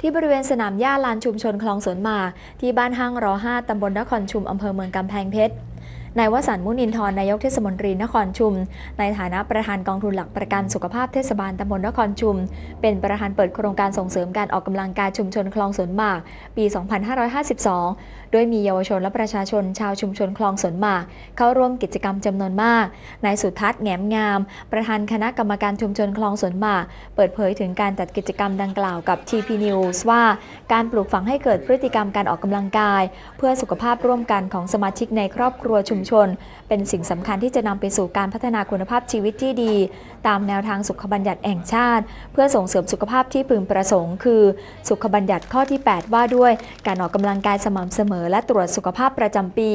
ที่บริเวณสนามหญ้าลานชุมชนคลองสวนหมากที่บ้านห้างรอ5ตำบลนครชุมอำเภอเมืองกำแพงเพชร นายวสันต์มุนินทร์นายกเทศมนตรีนครชุม ในฐานะประธานกองทุนหลักประกันสุขภาพเทศบาลตำบลนครชุม เป็นประธานเปิดโครงการส่งเสริมการออกกำลังกายชุมชนคลองสวนหมาก ปี 2552 โดยมีเยาวชนและประชาชนชาวชุมชนคลองสวนหมาก เข้าร่วมกิจกรรมจำนวนมาก นายสุทัศน์แหงมงาม ประธานคณะกรรมการชุมชนคลองสวนหมาก เปิดเผยถึงการจัดกิจกรรมดังกล่าวกับ TP News ว่าการปลูกฝังให้เกิดพฤติกรรมการออกกำลังกาย เพื่อสุขภาพร่วมกันของสมาชิกในครอบครัวชุมมชน เป็นสิ่งสำคัญที่จะนำไปสู่การพัฒนาคุณภาพชีวิตที่ดี ตามแนวทางสุขบัญญัติแห่งชาติ เพื่อส่งเสริมสุขภาพที่พึงประสงค์ คือ สุขบัญญัติข้อที่ 8 ว่าด้วย การออกกำลังกายสม่ำเสมอ และตรวจสุขภาพประจำปี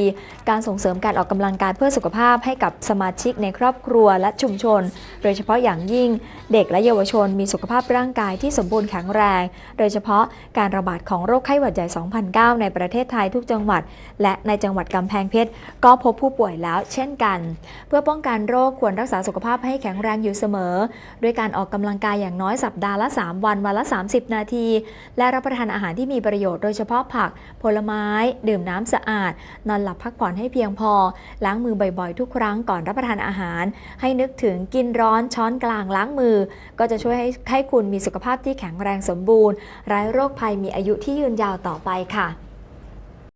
การส่งเสริมการออกกำลังกายเพื่อสุขภาพให้กับสมาชิกในครอบครัวและชุมชน โดยเฉพาะอย่างยิ่ง เด็กและเยาวชนมีสุขภาพร่างกายที่สมบูรณ์แข็งแรง โดยเฉพาะการระบาดของโรคไข้หวัดใหญ่ 2009 ในประเทศไทยทุกจังหวัด และในจังหวัดกำแพงเพชรก็พบผู้ป่วยแล้วเช่นกัน เพื่อป้องกันโรคควรรักษาสุขภาพให้แข็งแรงอยู่เสมอ ด้วยการออกกำลังกายอย่างน้อยสัปดาห์ละ 3 วันวันละ 30 นาที และรับประทานอาหารที่มีประโยชน์โดยเฉพาะผัก ผลไม้ ดื่มน้ำสะอาด นอนหลับพักผ่อนให้เพียงพอ ล้างมือบ่อยๆ ทุกครั้งก่อนรับประทานอาหาร ให้นึกถึงกินร้อนช้อนกลางล้างมือ ก็จะช่วยให้ให้คุณมีสุขภาพที่แข็งแรงสมบูรณ์ไร้โรคภัยมีอายุที่ยืนยาวต่อไปค่ะ